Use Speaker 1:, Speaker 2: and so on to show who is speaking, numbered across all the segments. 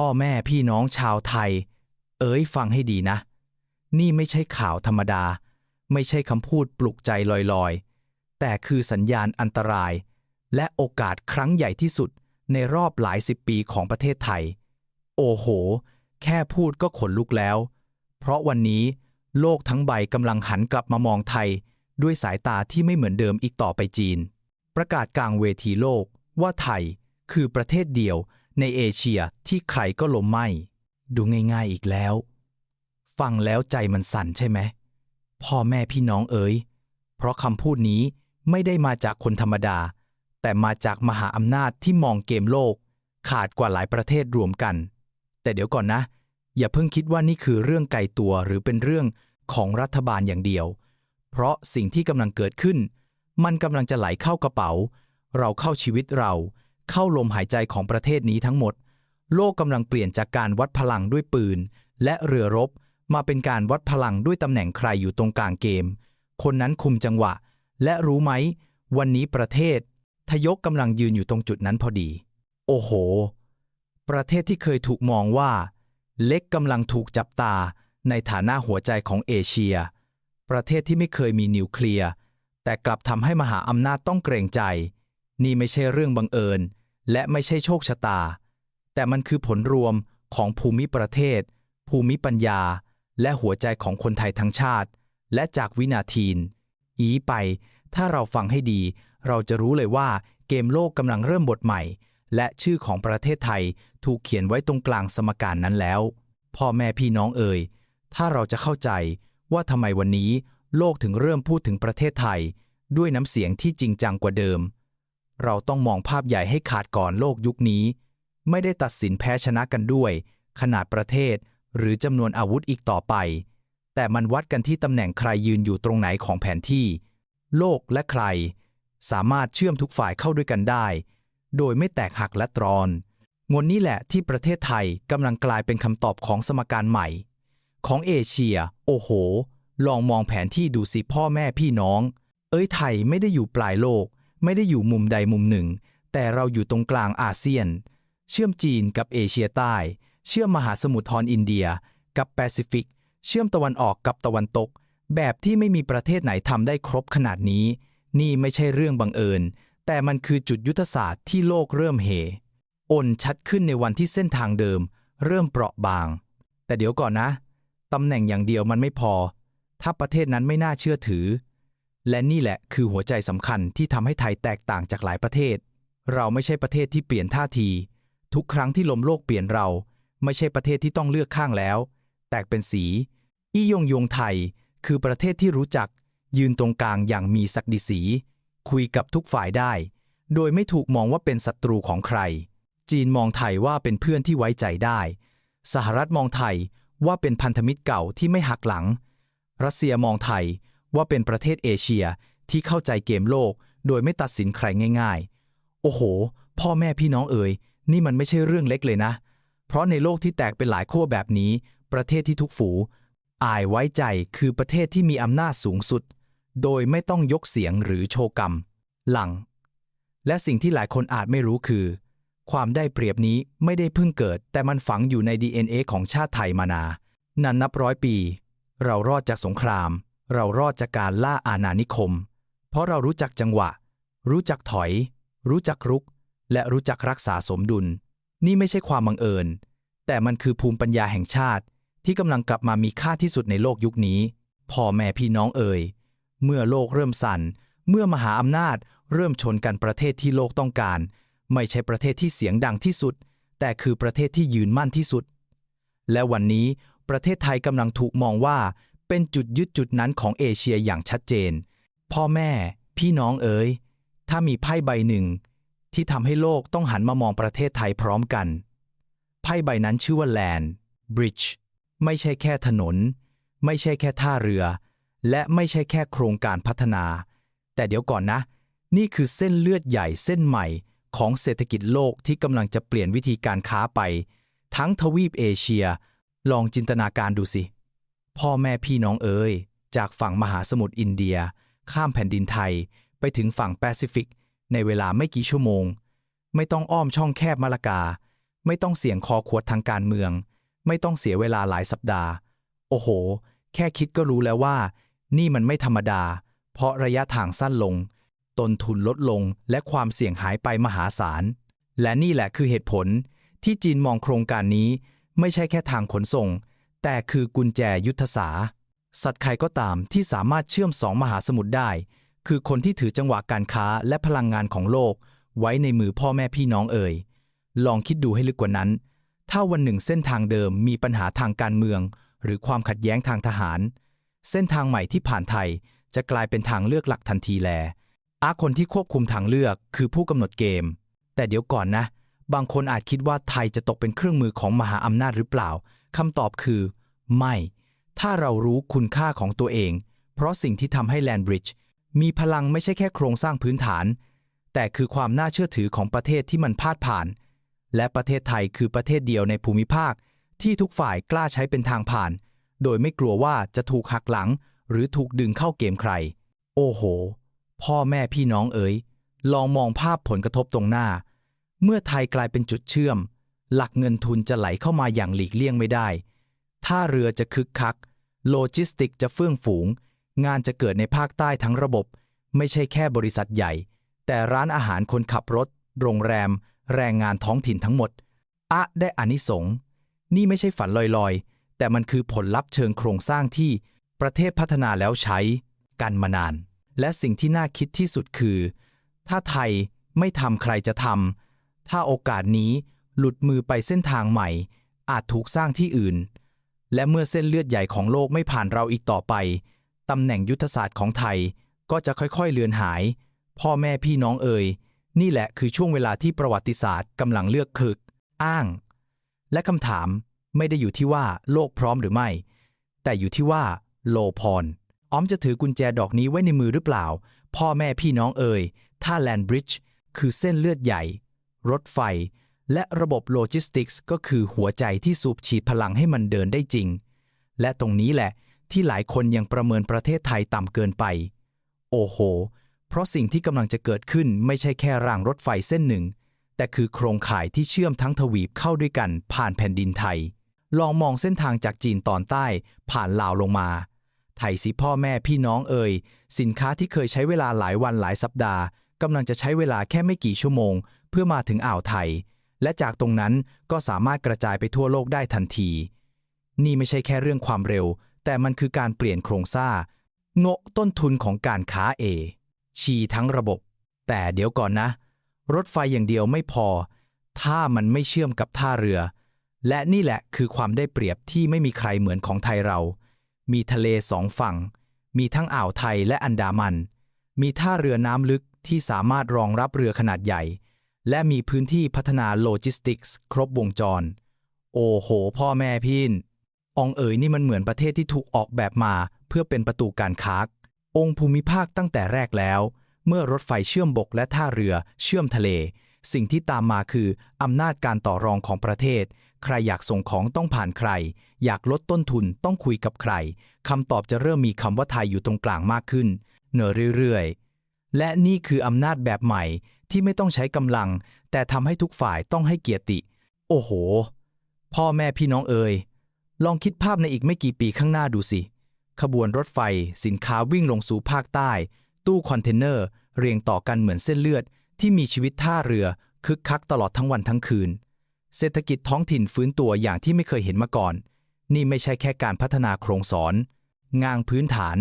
Speaker 1: พ่อแม่พี่น้องชาวไทย เอ๋ยฟังให้ดีนะ นี่ไม่ใช่ข่าวธรรมดา ไม่ใช่คำพูดปลุกใจลอยๆ แต่คือสัญญาณอันตราย และโอกาสครั้งใหญ่ที่สุดในรอบหลายสิบปีของประเทศไทย โอ้โห แค่พูดก็ขนลุกแล้ว เพราะวันนี้โลกทั้งใบกำลังหันกลับมามองไทย ด้วยสายตาที่ไม่เหมือนเดิมอีกต่อไปจีน ประกาศกลางเวทีโลกว่าไทย คือประเทศเดียว ในเอเชียที่ใครก็ล้มไหมดูง่ายๆอีกแล้ว ฟังแล้วใจมันสั่นใช่ไหมพ่อแม่พี่น้องเอ๋ยเพราะคำพูดนี้ไม่ได้มาจากคนธรรมดา แต่มาจากมหาอำนาจที่มองเกมโลก ขาดกว่าหลายประเทศรวมกัน แต่เดี๋ยวก่อนนะ อย่าเพิ่งคิดว่านี่คือเรื่องไกลตัวหรือเป็นเรื่องของรัฐบาลอย่างเดียว เพราะสิ่งที่กำลังเกิดขึ้น มันกำลังจะไหลเข้ากระเป๋า เราเข้าชีวิตเรา เข้าลมหายใจของประเทศนี้ทั้งหมด โลกกำลังเปลี่ยนจากการวัดพลังด้วยปืน และเรือรบ มาเป็นการวัดพลังด้วยตำแหน่งใครอยู่ตรงกลางเกม คนนั้นคุมจังหวะ และรู้ไหม วันนี้ประเทศ ทยกกำลังยืนอยู่ตรงจุดนั้นพอดี โอ้โห ประเทศที่เคยถูกมองว่า เล็กกำลังถูกจับตาในฐานะหัวใจของเอเชีย ประเทศที่ไม่เคยมีนิวเคลียร์แต่กลับทำให้มหาอำนาจต้องเกรงใจ นี่ไม่ใช่เรื่องบังเอิญ และไม่ใช่โชคชะตา แต่มันคือผลรวมของภูมิประเทศ ภูมิปัญญา และหัวใจของคนไทยทั้งชาติ และจากวินาทีนอีไป ถ้าเราฟังให้ดี เราจะรู้เลยว่าเกมโลกกำลังเริ่มบทใหม่ และชื่อของประเทศไทยถูกเขียนไว้ตรงกลางสมการนั้นแล้ว พ่อแม่พี่น้องเอ่ย ถ้าเราจะเข้าใจว่าทำไมวันนี้โลกถึงเริ่มพูดถึงประเทศไทย ด้วยน้ำเสียงที่จริงจังกว่าเดิม เราต้องมองภาพใหญ่ให้ขาดก่อนโลกยุคนี้ ไม่ได้ตัดสินแพ้ชนะกันด้วย ขนาดประเทศ หรือจำนวนอาวุธอีกต่อไป แต่มันวัดกันที่ตำแหน่งใครยืนอยู่ตรงไหนของแผนที่ โลกและใคร สามารถเชื่อมทุกฝ่ายเข้าด้วยกันได้ โดยไม่แตกหักและตรอนงนนี้แหละที่ประเทศไทยกำลังกลายเป็นคำตอบของสมการใหม่ ของเอเชีย โอ้โห ลองมองแผนที่ดูสิพ่อแม่พี่น้อง เอ้ยไทยไม่ได้อยู่ปลายโลก ไม่ได้อยู่มุมใดมุมหนึ่ง แต่เราอยู่ตรงกลางอาเซียน เชื่อมจีนกับเอเชียใต้ เชื่อมมหาสมุทรทอนอินเดีย กับแปซิฟิก เชื่อมตะวันออกกับตะวันตก แบบที่ไม่มีประเทศไหนทำได้ครบขนาดนี้ นี่ไม่ใช่เรื่องบังเอิญ แต่มันคือจุดยุทธศาสตร์ที่โลกเริ่มเหอนชัดขึ้นในวันที่เส้นทางเดิม เริ่มเปราะบาง แต่เดี๋ยวก่อนนะ ตำแหน่งอย่างเดียวมันไม่พอ ถ้าประเทศนั้นไม่น่าเชื่อถือ และนี่แหละคือหัวใจสำคัญที่ทำให้ไทยแตกต่างจากหลายประเทศ เราไม่ใช่ประเทศที่เปลี่ยนท่าที ทุกครั้งที่ลมโลกเปลี่ยนเรา ไม่ใช่ประเทศที่ต้องเลือกข้างแล้ว แตกเป็นสี อียงยงไทย คือประเทศที่รู้จัก ยืนตรงกลางอย่างมีศักดิศรีคุยกับทุกฝ่ายได้ โดยไม่ถูกมองว่าเป็นศัตรูของใคร จีนมองไทยว่าเป็นเพื่อนที่ไว้ใจได้ สหรัฐมองไทยว่าเป็นพันธมิตรเก่าที่ไม่หักหลัง รัสเซียมองไทย ว่าเป็นประเทศเอเชียที่เข้าใจเกมโลก โดยไม่ตัดสินใครง่าย ๆ โอ้โห พ่อแม่พี่น้องเอ๋ยนี่มันไม่ใช่เรื่องเล็กเลยนะ เพราะในโลกที่แตกเป็นหลายขั้วแบบนี้ ประเทศที่ทุกฝู อายไว้ใจคือประเทศที่มีอำนาจสูงสุด โดยไม่ต้องยกเสียงหรือโชกรรม หลัง และสิ่งที่หลายคนอาจไม่รู้คือ ความได้เปรียบนี้ไม่ได้เพิ่งเกิด แต่มันฝังอยู่ใน DNA ของชาติไทยมานานานนับร้อยปี เรารอดจากสงคราม เรารอดจากการล่าอาณานิคม เพราะเรารู้จักจังหวะ รู้จักถอย รู้จักรุก และรู้จักรักษาสมดุล นี่ไม่ใช่ความบังเอิญ แต่มันคือภูมิปัญญาแห่งชาติ ที่กำลังกลับมามีค่าที่สุดในโลกยุคนี้ พ่อแม่พี่น้องเอ่ย เมื่อโลกเริ่มสั่น เมื่อมหาอำนาจ เริ่มชนกันประเทศที่โลกต้องการ ไม่ใช่ประเทศที่เสียงดังที่สุด แต่คือประเทศที่ยืนมั่นที่สุด และวันนี้ประเทศไทยกำลังถูกมองว่า เป็นจุดยึดจุดนั้นของเอเชียอย่างชัดเจน พ่อแม่ พี่น้องเอ๋ย ถ้ามีไพ่ใบหนึ่ง ที่ทำให้โลกต้องหันมามองประเทศไทยพร้อมกัน ไพ่ใบนั้นชื่อว่า Land Bridge ไม่ใช่แค่ถนน ไม่ใช่แค่ท่าเรือ และไม่ใช่แค่โครงการพัฒนา แต่เดี๋ยวก่อนนะ นี่คือเส้นเลือดใหญ่เส้นใหม่ของเศรษฐกิจโลกที่กำลังจะเปลี่ยนวิธีการค้าไป ทั้งทวีปเอเชีย ลองจินตนาการดูสิ พ่อแม่พี่น้องเอ๋ยจากฝั่งมหาสมุทรอินเดีย ข้ามแผ่นดินไทยไปถึงฝั่งแปซิฟิก ในเวลาไม่กี่ชั่วโมง ไม่ต้องอ้อมช่องแคบมาลากา ไม่ต้องเสี่ยงคอขวดทางการเมือง ไม่ต้องเสียเวลาหลายสัปดาห์ โอ้โห แค่คิดก็รู้แล้วว่า นี่มันไม่ธรรมดา เพราะระยะทางสั้นลง ต้นทุนลดลงและความเสี่ยงหายไปมหาศาล และนี่แหละคือเหตุผลที่จีนมองโครงการนี้ ไม่ใช่แค่ทางขนส่ง แต่คือกุญแจยุทธศาสตร์สัตว์ใครก็ตามที่สามารถเชื่อมสองมหาสมุทรได้ คือคนที่ถือจังหวะการค้าและพลังงานของโลก ไว้ในมือพ่อแม่พี่น้องเอ่ย ลองคิดดูให้ลึกกว่านั้น ถ้าวันหนึ่งเส้นทางเดิมมีปัญหาทางการเมือง หรือความขัดแย้งทางทหาร เส้นทางใหม่ที่ผ่านไทยจะกลายเป็นทางเลือกหลักทันทีแล อาคนที่ควบคุมทางเลือกคือผู้กำหนดเกม แต่เดี๋ยวก่อนนะ บางคนอาจคิดว่าไทยจะตกเป็นเครื่องมือของมหาอำนาจหรือเปล่า คำตอบคือ ไม่ ถ้าเรารู้คุณค่าของตัวเอง เพราะสิ่งที่ทำให้แลนบริดจ์มีพลังไม่ใช่แค่โครงสร้างพื้นฐาน แต่คือความน่าเชื่อถือของประเทศที่มันพาดผ่าน และประเทศไทยคือประเทศเดียวในภูมิภาค ที่ทุกฝ่ายกล้าใช้เป็นทางผ่าน โดยไม่กลัวว่าจะถูกหักหลัง หรือถูกดึงเข้าเกมใคร โอ้โห พ่อแม่พี่น้องเอ๋ยลองมองภาพผลกระทบตรงหน้า เมื่อไทยกลายเป็นจุดเชื่อม หลักเงินทุนจะไหลเข้ามาอย่างหลีกเลี่ยงไม่ได้ท่าเรือจะคึกคัก โลจิสติกจะเฟื่องฝูง งานจะเกิดในภาคใต้ทั้งระบบ ไม่ใช่แค่บริษัทใหญ่ แต่ร้านอาหารคนขับรถ โรงแรม แรงงานท้องถิ่นทั้งหมด อะได้อานิสงส์นี่ไม่ใช่ฝันลอยๆ แต่มันคือผลลัพธ์เชิงโครงสร้างที่ประเทศพัฒนาแล้วใช้กันมานาน และสิ่งที่น่าคิดที่สุดคือ ถ้าไทยไม่ทำใครจะทำถ้าโอกาสนี้ หลุดมือไปเส้นทางใหม่ อาจถูกสร้างที่อื่น และเมื่อเส้นเลือดใหญ่ของโลกไม่ผ่านเราอีกต่อไปตำแหน่งยุทธศาสตร์ของไทยก็จะค่อยๆเลือนหาย พ่อแม่พี่น้องเอ่ยนี่แหละคือช่วงเวลาที่ประวัติศาสตร์กำลังเลือกคึก อ้าง และคำถามไม่ได้อยู่ที่ว่าโลกพร้อมหรือไม่ แต่อยู่ที่ว่า โลพรอ้อมจะถือกุญแจดอกนี้ไว้ในมือหรือเปล่า พ่อแม่พี่น้องเอ่ยถ้าแลนบริดจ์คือเส้นเลือดใหญ่ รถไฟ และระบบโลจิสติกส์ก็คือหัวใจที่สูบฉีดพลังให้มันเดินได้จริง และตรงนี้แหละที่หลายคนยังประเมินประเทศไทยต่ำเกินไป โอ้โห เพราะสิ่งที่กำลังจะเกิดขึ้นไม่ใช่แค่รางรถไฟเส้นหนึ่ง แต่คือโครงข่ายที่เชื่อมทั้งทวีปเข้าด้วยกันผ่านแผ่นดินไทย ลองมองเส้นทางจากจีนตอนใต้ผ่านลาวลงมา ไทยสิพ่อแม่พี่น้องเอ่ยสินค้าที่เคยใช้เวลาหลายวันหลายสัปดาห์กำลังจะใช้เวลาแค่ไม่กี่ชั่วโมง เพื่อมาถึงอ่าวไทย และจากตรงนั้นก็สามารถกระจายไปทั่วโลกได้ทันที นี่ไม่ใช่แค่เรื่องความเร็ว แต่มันคือการเปลี่ยนโครงสร้างโงะต้นทุนของการค้าเอชีทั้งระบบ แต่เดี๋ยวก่อนนะ รถไฟอย่างเดียวไม่พอ ถ้ามันไม่เชื่อมกับท่าเรือ และนี่แหละคือความได้เปรียบที่ไม่มีใครเหมือนของไทยเรา มีทะเลสองฝั่ง มีทั้งอ่าวไทยและอันดามัน มีท่าเรือน้ำลึกที่สามารถรองรับเรือขนาดใหญ่ และมีพื้นที่พัฒนาโลจิสติกส์ครบวงจร โอ้โห พ่อแม่พี่นอองเอ๋ยนี่มันเหมือนประเทศที่ถูกออกแบบมาเพื่อเป็นประตูการค้า องค์ภูมิภาคตั้งแต่แรกแล้ว เมื่อรถไฟเชื่อมบกและท่าเรือเชื่อมทะเล สิ่งที่ตามมาคืออำนาจการต่อรองของประเทศ ใครอยากส่งของต้องผ่านใคร อยากลดต้นทุนต้องคุยกับใครคำตอบจะเริ่มมีคำว่าไทยอยู่ตรงกลางมากขึ้นเนอเรื่อยๆ และนี่คืออำนาจแบบใหม่ ที่ไม่ต้องใช้กำลัง แต่ทำให้ทุกฝ่ายต้องให้เกียรติ โอ้โห พ่อแม่พี่น้องเอ่ยลองคิดภาพในอีกไม่กี่ปีข้างหน้าดูสิ ขบวนรถไฟ สินค้าวิ่งลงสู่ภาคใต้ ตู้คอนเทนเนอร์ เรียงต่อกันเหมือนเส้นเลือด ที่มีชีวิตท่าเรือ คึกคักตลอดทั้งวันทั้งคืน เศรษฐกิจท้องถิ่นฟื้นตัวอย่างที่ไม่เคยเห็นมาก่อน นี่ไม่ใช่แค่การพัฒนาโครงสอน งางพื้นฐาน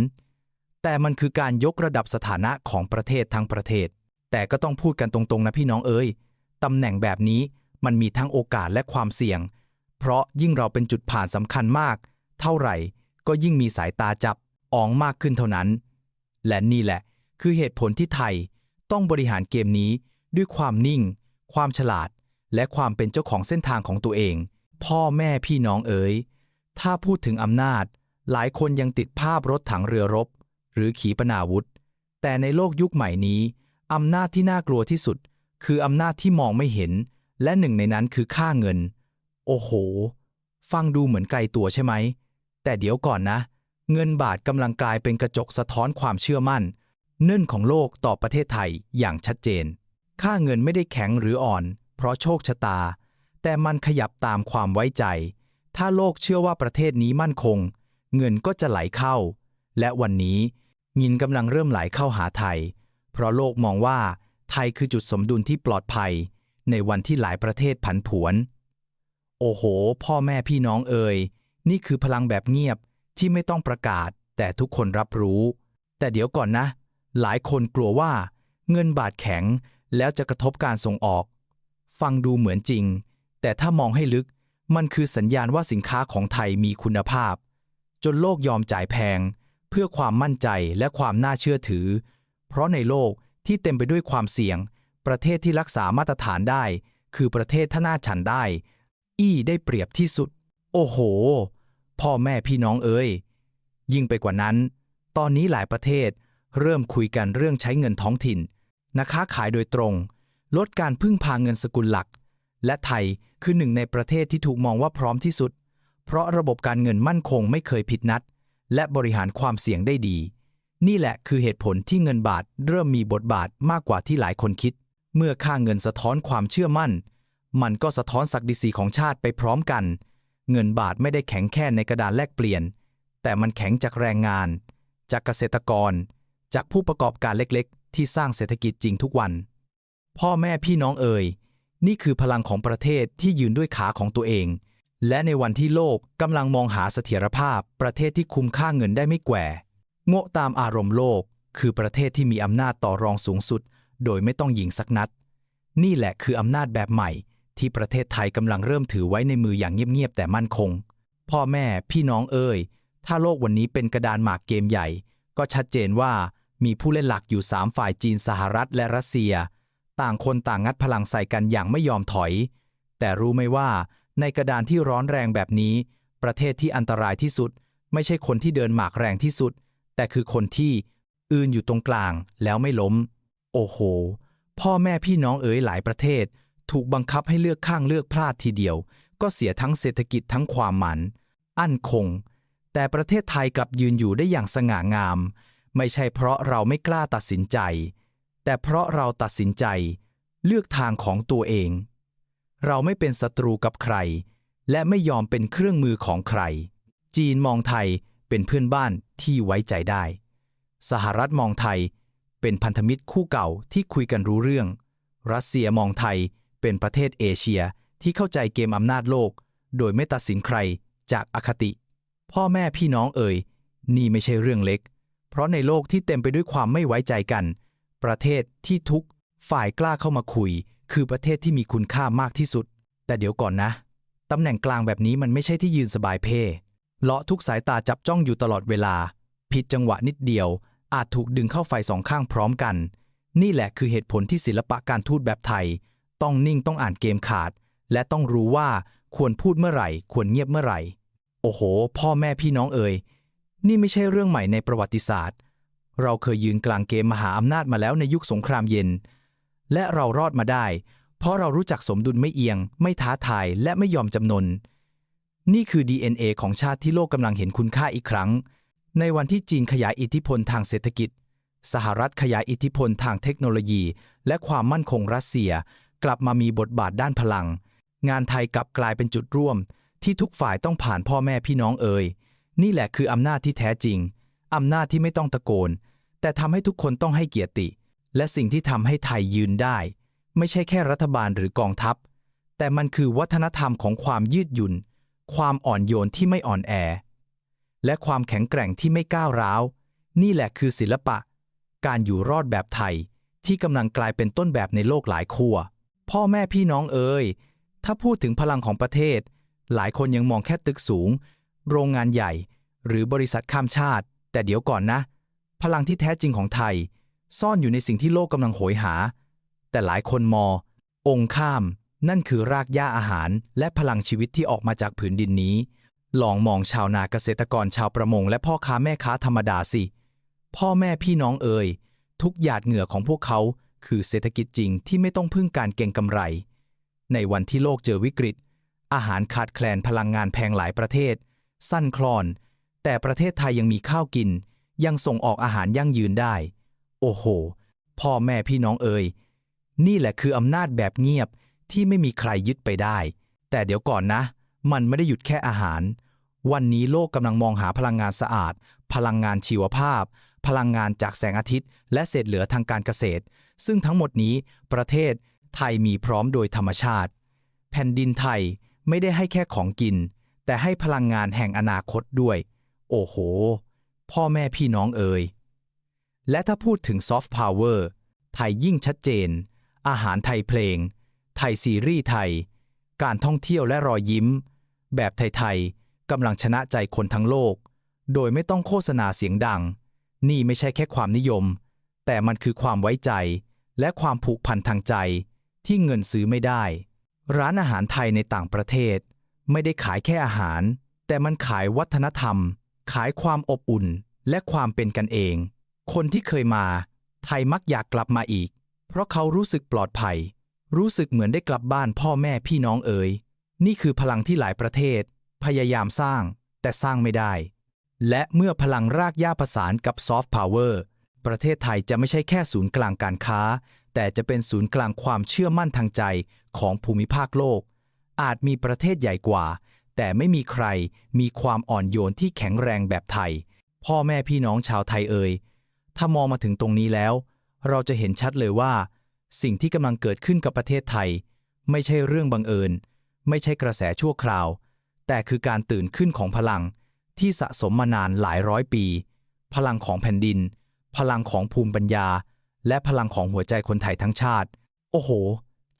Speaker 1: แต่มันคือการยกระดับสถานะของประเทศทั้งประเทศ แต่ก็ต้องพูดกันตรงๆนะพี่น้องเอ้ยตำแหน่งแบบนี้มันมีทั้งโอกาสและความเสี่ยง เพราะยิ่งเราเป็นจุดผ่านสำคัญมาก เท่าไหร่ก็ยิ่งมีสายตาจับอองมากขึ้นเท่านั้น และนี่แหละ คือเหตุผลที่ไทยต้องบริหารเกมนี้ด้วยความนิ่ง ความฉลาด และความเป็นเจ้าของเส้นทางของตัวเอง พ่อแม่พี่น้องเอ๋ยถ้าพูดถึงอำนาจ หลายคนยังติดภาพรถถังเรือรบ หรือขีปนาวุธ แต่ในโลกยุคใหม่นี้ อำนาจที่น่ากลัวที่สุด คืออำนาจที่มองไม่เห็น และหนึ่งในนั้นคือค่าเงิน โอ้โห ฟังดูเหมือนไกลตัวใช่ไหม แต่เดี๋ยวก่อนนะ เงินบาทกำลังกลายเป็นกระจกสะท้อนความเชื่อมั่น เนื่นของโลกต่อประเทศไทยอย่างชัดเจน ค่าเงินไม่ได้แข็งหรืออ่อน เพราะโชคชะตา แต่มันขยับตามความไว้ใจ ถ้าโลกเชื่อว่าประเทศนี้มั่นคง เงินก็จะไหลเข้า และวันนี้ เงินกำลังเริ่มไหลเข้าหาไทย เพราะโลกมองว่าไทยคือจุดสมดุลที่ปลอดภัย ในวันที่หลายประเทศผันผวน โอ้โห พ่อแม่พี่น้องเอ่ยนี่คือพลังแบบเงียบที่ไม่ต้องประกาศ แต่ทุกคนรับรู้ แต่เดี๋ยวก่อนนะ หลายคนกลัวว่า เงินบาทแข็งแล้วจะกระทบการส่งออก ฟังดูเหมือนจริง แต่ถ้ามองให้ลึกมันคือสัญญาณว่าสินค้าของไทยมีคุณภาพ จนโลกยอมจ่ายแพง เพื่อความมั่นใจและความน่าเชื่อถือ เพราะในโลกที่เต็มไปด้วยความเสี่ยง ประเทศที่รักษามาตรฐานได้ คือประเทศท่านาฉันได้ อี้ได้เปรียบที่สุด โอ้โห พ่อแม่พี่น้องเอ้ยยิ่งไปกว่านั้น ตอนนี้หลายประเทศเริ่มคุยกันเรื่องใช้เงินท้องถิ่นนะค้าขายโดยตรง ลดการพึ่งพาเงินสกุลหลัก และไทยคือหนึ่งในประเทศที่ถูกมองว่าพร้อมที่สุด เพราะระบบการเงินมั่นคงไม่เคยผิดนัด และบริหารความเสี่ยงได้ดี นี่แหละคือเหตุผลที่เงินบาทเริ่มมีบทบาทมากกว่าที่หลายคนคิด เมื่อค่าเงินสะท้อนความเชื่อมั่น มันก็สะท้อนศักดิศรีของชาติไปพร้อมกัน เงินบาทไม่ได้แข็งแค่ในกระดานแลกเปลี่ยน แต่มันแข็งจากแรงงาน จากเกษตรกร จากผู้ประกอบการเล็กๆ ที่สร้างเศรษฐกิจจริงทุกวัน พ่อแม่พี่น้องเอ่ยนี่คือพลังของประเทศที่ยืนด้วยขาของตัวเอง และในวันที่โลกกำลังมองหาเสถียรภาพ ประเทศที่คุมค่าเงินได้ไม่แกว่ โง่ตามอารมณ์โลก คือประเทศที่มีอำนาจต่อรองสูงสุด โดยไม่ต้องยิงสักนัด นี่แหละคืออำนาจแบบใหม่ ที่ประเทศไทยกำลังเริ่มถือไว้ในมืออย่างเงียบๆแต่มั่นคง พ่อแม่พี่น้องเอ่ยถ้าโลกวันนี้เป็นกระดานหมากเกมใหญ่ ก็ชัดเจนว่ามีผู้เล่นหลักอยู่ 3 ฝ่ายจีนสหรัฐและรัสเซีย ต่างคนต่างงัดพลังใส่กันอย่างไม่ยอมถอย แต่รู้ไหมว่า ในกระดานที่ร้อนแรงแบบนี้ ประเทศที่อันตรายที่สุด ไม่ใช่คนที่เดินหมากแรงที่สุด แต่คือคนที่อืนอยู่ตรงกลางแล้วไม่ล้ม โอ้โห พ่อแม่พี่น้องเอ๋ยหลายประเทศ ถูกบังคับให้เลือกข้างเลือกพลาดทีเดียว ก็เสียทั้งเศรษฐกิจทั้งความหมัน อั้นคง แต่ประเทศไทยกลับยืนอยู่ได้อย่างสง่างาม ไม่ใช่เพราะเราไม่กล้าตัดสินใจ แต่เพราะเราตัดสินใจ เลือกทางของตัวเอง เราไม่เป็นศัตรูกับใคร และไม่ยอมเป็นเครื่องมือของใคร จีนมองไทย เป็นเพื่อนบ้านที่ไว้ใจได้ สหรัฐมองไทยเป็นพันธมิตรคู่เก่าที่คุยกันรู้เรื่อง รัสเซียมองไทยเป็นประเทศเอเชียที่เข้าใจเกมอำนาจโลก โดยไม่ตัดสินใครจากอคติ พ่อแม่พี่น้องเอ่ย นี่ไม่ใช่เรื่องเล็ก เพราะในโลกที่เต็มไปด้วยความไม่ไว้ใจกัน ประเทศที่ทุกฝ่ายกล้าเข้ามาคุย คือประเทศที่มีคุณค่ามากที่สุด แต่เดี๋ยวก่อนนะ ตำแหน่งกลางแบบนี้มันไม่ใช่ที่ยืนสบายเพ เลาะทุกสายตาจับจ้องอยู่ตลอดเวลา ผิดจังหวะนิดเดียว อาจถูกดึงเข้าไฟสองข้างพร้อมกัน นี่แหละคือเหตุผลที่ศิลปะการทูตแบบไทย ต้องนิ่งต้องอ่านเกมขาด และต้องรู้ว่าควรพูดเมื่อไหร่ ควรเงียบเมื่อไหร่ โอ้โห พ่อแม่พี่น้องเอ่ยนี่ไม่ใช่เรื่องใหม่ในประวัติศาสตร์ เราเคยยืนกลางเกมมหาอำนาจมาแล้วในยุคสงครามเย็น และเรารอดมาได้ เพราะเรารู้จักสมดุลไม่เอียง ไม่ท้าทายและไม่ยอมจำนน นี่คือ DNA ของชาติที่โลกกำลังเห็นคุณค่าอีกครั้ง ในวันที่จีนขยายอิทธิพลทางเศรษฐกิจ สหรัฐขยายอิทธิพลทางเทคโนโลยี และความมั่นคงรัสเซีย กลับมามีบทบาทด้านพลัง งานไทยกลับกลายเป็นจุดร่วม ที่ทุกฝ่ายต้องผ่านพ่อแม่พี่น้องเอ่ยนี่แหละคืออำนาจที่แท้จริง อำนาจที่ไม่ต้องตะโกน แต่ทำให้ทุกคนต้องให้เกียรติ และสิ่งที่ทำให้ไทยยืนได้ ไม่ใช่แค่รัฐบาลหรือกองทัพ แต่มันคือวัฒนธรรมของความยืดหยุ่น ความอ่อนโยนที่ไม่อ่อนแอ และความแข็งแกร่งที่ไม่ก้าวร้าว นี่แหละคือศิลปะ การอยู่รอดแบบไทย ที่กำลังกลายเป็นต้นแบบในโลกหลายขั้วพ่อแม่พี่น้องเอ่ยถ้าพูดถึงพลังของประเทศ หลายคนยังมองแค่ตึกสูง โรงงานใหญ่ หรือบริษัทข้ามชาติ แต่เดี๋ยวก่อนนะ พลังที่แท้จริงของไทย ซ่อนอยู่ในสิ่งที่โลกกำลังโหยหา แต่หลายคนมององค์ข้าม นั่นคือรากหญ้าอาหาร และพลังชีวิตที่ออกมาจากผืนดินนี้ ลองมองชาวนาเกษตรกรชาวประมง และพ่อค้าแม่ค้าธรรมดาสิ พ่อแม่พี่น้องเอ่ยทุกหยาดเหงื่อของพวกเขา คือเศรษฐกิจจริงที่ไม่ต้องพึ่งการเก็งกำไร ในวันที่โลกเจอวิกฤต อาหารขาดแคลนพลังงานแพงหลายประเทศ สั้นคลอน แต่ประเทศไทยยังมีข้าวกิน ยังส่งออกอาหารยั่งยืนได้ โอ้โห พ่อแม่พี่น้องเอ่ยนี่แหละคืออำนาจแบบเงียบ ที่ไม่มีใครยึดไปได้ แต่เดี๋ยวก่อนนะ มันไม่ได้หยุดแค่อาหาร วันนี้โลกกำลังมองหาพลังงานสะอาด พลังงานชีวภาพ พลังงานจากแสงอาทิตย์ และเศษเหลือทางการเกษตร ซึ่งทั้งหมดนี้ประเทศไทยมีพร้อมโดยธรรมชาติ แผ่นดินไทยไม่ได้ให้แค่ของกิน แต่ให้พลังงานแห่งอนาคตด้วย โอ้โห พ่อแม่พี่น้องเอ่ยและถ้าพูดถึงซอฟต์พาวเวอร์ไทยยิ่งชัดเจน อาหารไทยเพลง ไทยซีรีส์ไทย การท่องเที่ยวและรอยยิ้ม แบบไทยๆกำลังชนะใจคนทั้งโลก โดยไม่ต้องโฆษณาเสียงดัง นี่ไม่ใช่แค่ความนิยม แต่มันคือความไว้ใจ และความผูกพันทางใจ ที่เงินซื้อไม่ได้ ร้านอาหารไทยในต่างประเทศ ไม่ได้ขายแค่อาหาร แต่มันขายวัฒนธรรม ขายความอบอุ่น และความเป็นกันเอง คนที่เคยมา ไทยมักอยากกลับมาอีก เพราะเขารู้สึกปลอดภัย รู้สึกเหมือนได้กลับบ้านพ่อแม่พี่น้องเอ๋ยนี่คือพลังที่หลายประเทศ พยายามสร้าง แต่สร้างไม่ได้ และเมื่อพลังรากหญ้าประสานกับซอฟต์พาวเวอร์ประเทศไทยจะไม่ใช่แค่ศูนย์กลางการค้า แต่จะเป็นศูนย์กลางความเชื่อมั่นทางใจของภูมิภาคโลก อาจมีประเทศใหญ่กว่า แต่ไม่มีใครมีความอ่อนโยนที่แข็งแรงแบบไทย พ่อแม่พี่น้องชาวไทยเอ่ยถ้ามองมาถึงตรงนี้แล้ว เราจะเห็นชัดเลยว่า สิ่งที่กำลังเกิดขึ้นกับประเทศไทย ไม่ใช่เรื่องบังเอิญ ไม่ใช่กระแสชั่วคราว แต่คือการตื่นขึ้นของพลังที่สะสมมานานหลายร้อยปี พลังของแผ่นดิน พลังของภูมิปัญญา และพลังของหัวใจคนไทยทั้งชาติ โอ้โห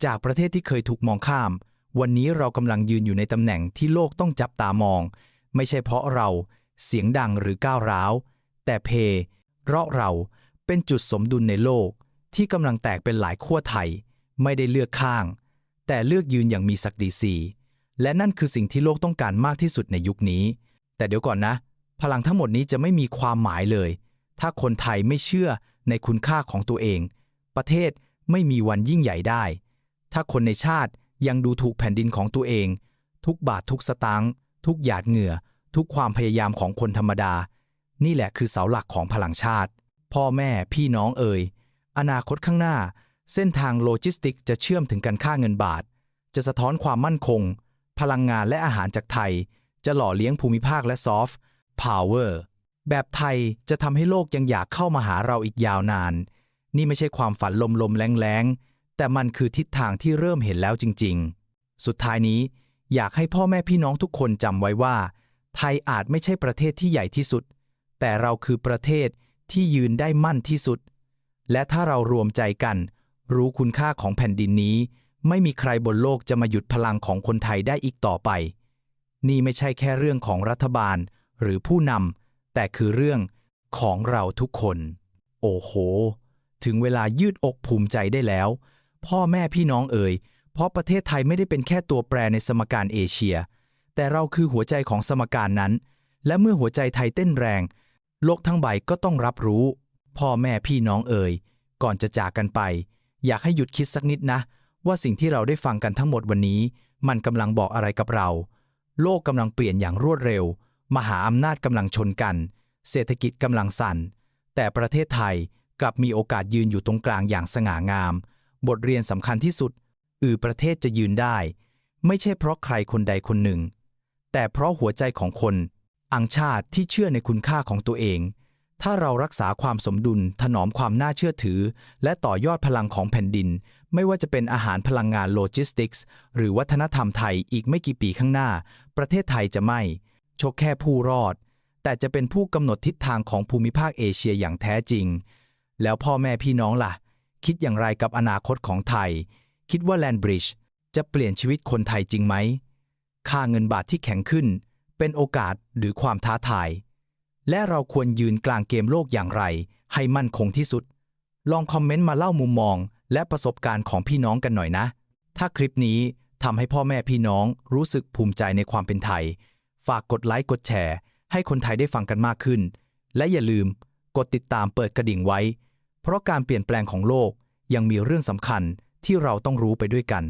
Speaker 1: จากประเทศที่เคยถูกมองข้าม วันนี้เรากำลังยืนอยู่ในตำแหน่งที่โลกต้องจับตามอง ไม่ใช่เพราะเราเสียงดังหรือก้าวร้าว แต่เพ เพราะเราเป็นจุดสมดุลในโลก ที่กำลังแตกเป็นหลายขั้วไทย ไม่ได้เลือกข้าง แต่เลือกยืนอย่างมีศักดิ์ศรีและนั่นคือสิ่งที่โลกต้องการมากที่สุดในยุคนี้ แต่เดี๋ยวก่อนนะ พลังทั้งหมดนี้จะไม่มีความหมายเลย ถ้าคนไทยไม่เชื่อในคุณค่าของตัวเอง ประเทศไม่มีวันยิ่งใหญ่ได้ ถ้าคนในชาติยังดูถูกแผ่นดินของตัวเอง ทุกบาททุกสตางค์ทุกหยาดเหงื่อ ทุกความพยายามของคนธรรมดา นี่แหละคือเสาหลักของพลังชาติ พ่อแม่พี่น้องเอ่ย อนาคตข้างหน้า เส้นทางโลจิสติกจะเชื่อมถึงกันค่าเงินบาท จะสะท้อนความมั่นคง พลังงานและอาหารจากไทย จะหล่อเลี้ยงภูมิภาคและซอฟต์พาวเวอร์แบบไทยจะทำให้โลกยังอยากเข้ามาหาเราอีกยาวนาน นี่ไม่ใช่ความฝันลมๆแรงๆ แต่มันคือทิศทางที่เริ่มเห็นแล้วจริง ๆ สุดท้ายนี้ อยากให้พ่อแม่พี่น้องทุกคนจำไว้ว่า ไทยอาจไม่ใช่ประเทศที่ใหญ่ที่สุด แต่เราคือประเทศที่ยืนได้มั่นที่สุด และถ้าเรารวมใจกัน รู้คุณค่าของแผ่นดินนี้ ไม่มีใครบนโลกจะมาหยุดพลังของคนไทยได้อีกต่อไป นี่ไม่ใช่แค่เรื่องของรัฐบาลหรือผู้นำแต่คือเรื่องของเราทุกคน โอ้โห ถึงเวลายืดอกภูมิใจได้แล้ว พ่อแม่พี่น้องเอ่ย เพราะประเทศไทยไม่ได้เป็นแค่ตัวแปรในสมการเอเชีย แต่เราคือหัวใจของสมการนั้น และเมื่อหัวใจไทยเต้นแรง โลกทั้งใบก็ต้องรับรู้ พ่อแม่พี่น้องเอ่ยก่อนจะจากกันไป อยากให้หยุดคิดสักนิดนะ ว่าสิ่งที่เราได้ฟังกันทั้งหมดวันนี้ มันกำลังบอกอะไรกับเรา โลกกำลังเปลี่ยนอย่างรวดเร็ว มหาอำนาจกำลังชนกัน เศรษฐกิจกำลังสั่น แต่ประเทศไทยกลับมีโอกาสยืนอยู่ตรงกลางอย่างสง่างาม บทเรียนสำคัญที่สุด อือประเทศจะยืนได้ ไม่ใช่เพราะใครคนใดคนหนึ่ง แต่เพราะหัวใจของคน อังชาติที่เชื่อในคุณค่าของตัวเอง ถ้าเรารักษาความสมดุล ถนอมความน่าเชื่อถือ และต่อยอดพลังของแผ่นดิน ไม่ว่าจะเป็นอาหารพลังงานโลจิสติกส์ หรือวัฒนธรรมไทยอีกไม่กี่ปีข้างหน้า ประเทศไทยจะไม่ชกแค่ผู้รอด แต่จะเป็นผู้กำหนดทิศทางของภูมิภาคเอเชียอย่างแท้จริง แล้วพ่อแม่พี่น้องล่ะ คิดอย่างไรกับอนาคตของไทย คิดว่าแลนบริดจ์จะเปลี่ยนชีวิตคนไทยจริงไหม ค่าเงินบาทที่แข็งขึ้น เป็นโอกาสหรือความท้าทาย และเราควรยืนกลางเกมโลกอย่างไร ให้มั่นคงที่สุด ลองคอมเมนต์มาเล่ามุมมอง และประสบการณ์ของพี่น้องกันหน่อยนะ ถ้าคลิปนี้ทำให้พ่อแม่พี่น้องรู้สึกภูมิใจในความเป็นไทย ฝากกดไลค์กดแชร์ ให้คนไทยได้ฟังกันมากขึ้น และอย่าลืมกดติดตามเปิดกระดิ่งไว้ เพราะการเปลี่ยนแปลงของโลกยังมีเรื่องสำคัญที่เราต้องรู้ไปด้วยกัน